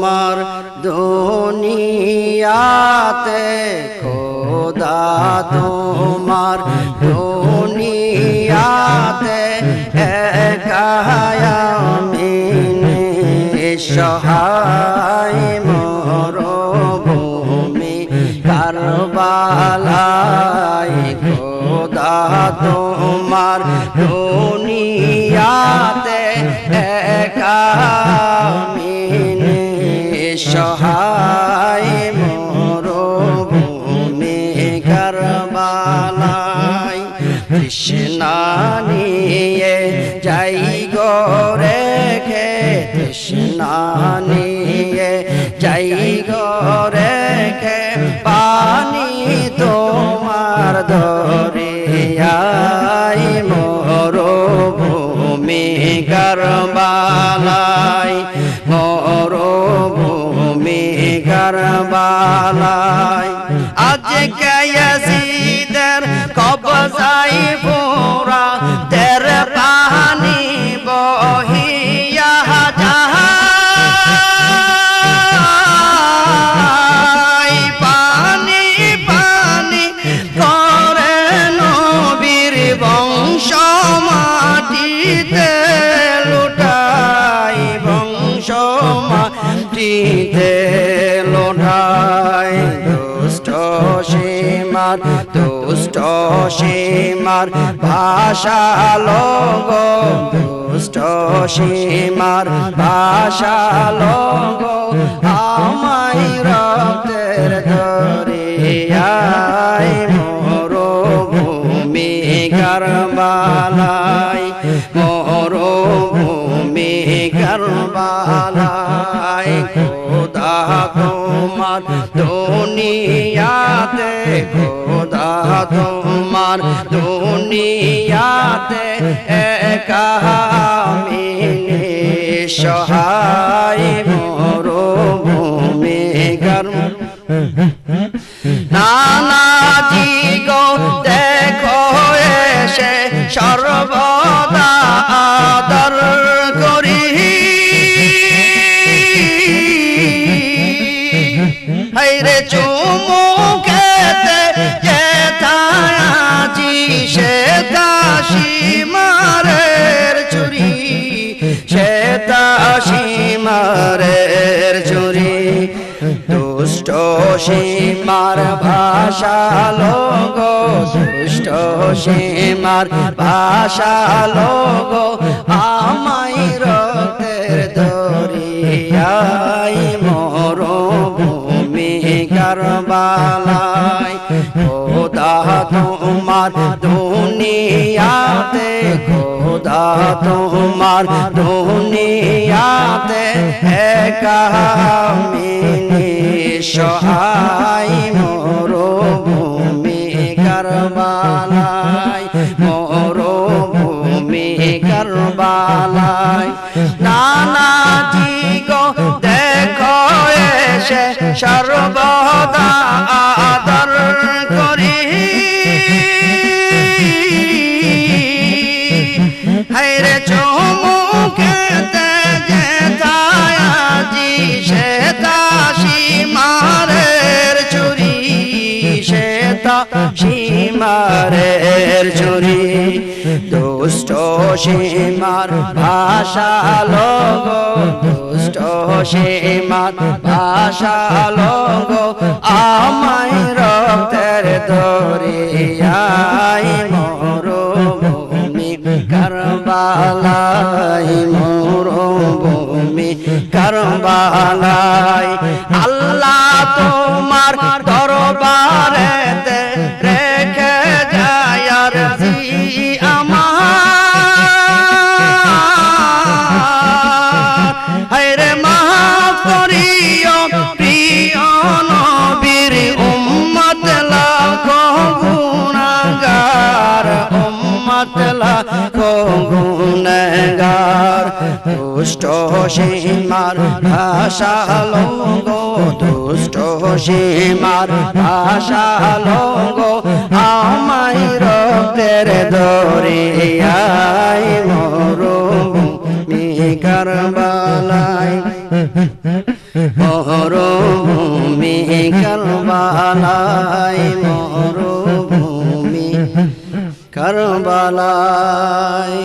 তোমার দুনিয়াতে খোদা তোমার দুনিয়াতে একায়ামিনে সহায় মরভূমি কারবালাই খোদা তোমার দুনিয়াতে একামিনে সহায় মরভূমি কারবালাই কৃষ্ণা নিয়ে যাই গো রেখে। কৃষ্ণা নিয়ে যাই গো রেখে। পানি তোমার দরিয়াই মরভূমি কারবালাই মরভূমি কারবালাই আজ গয়াসিদের কবজাই পোরা সীমার দুষ্ট সীমার ভাষা লোগ দুষ্ট সীমার ভাষা লোগ আমায় রক্তের দরিয়াই মরভূমি কারবালাই মরভূমি কারবালাই খোদা তোমার দুনিয়াতে খোদা তোমার দুনিয়াতে আমি সহায় মরভূমি কর্ম নানাজি দুষ্ট সীমার ভাষা লোগ, দুষ্ট সীমার ভাষা লোগ, আমায় রক্তের দরিয়াই মরভূমি কারবালাই খোদা তোমার দুনিয়াতে, খোদা তোমার দুনিয়াতে একামিনী সহায় মরভূমি কারবালাই মোর ভূমি নানা দাসী মারের দুষ্ট সীমার ভাষা লোগ, দুষ্ট সীমার ভাষা লোগ, আমায় রক্তের দরিয়াই মরভূমি কারবালাই মরভূমি কারবালাই লাখো গুনাহগার দুষ্ট সীমার ভাষা লোগ দুষ্ট সীমার ভাষা লোগ আমায় রক্তের দরিয়াই মরু কারবালাই মরুভূমি কারবালায় মরুভূমি কারবালায়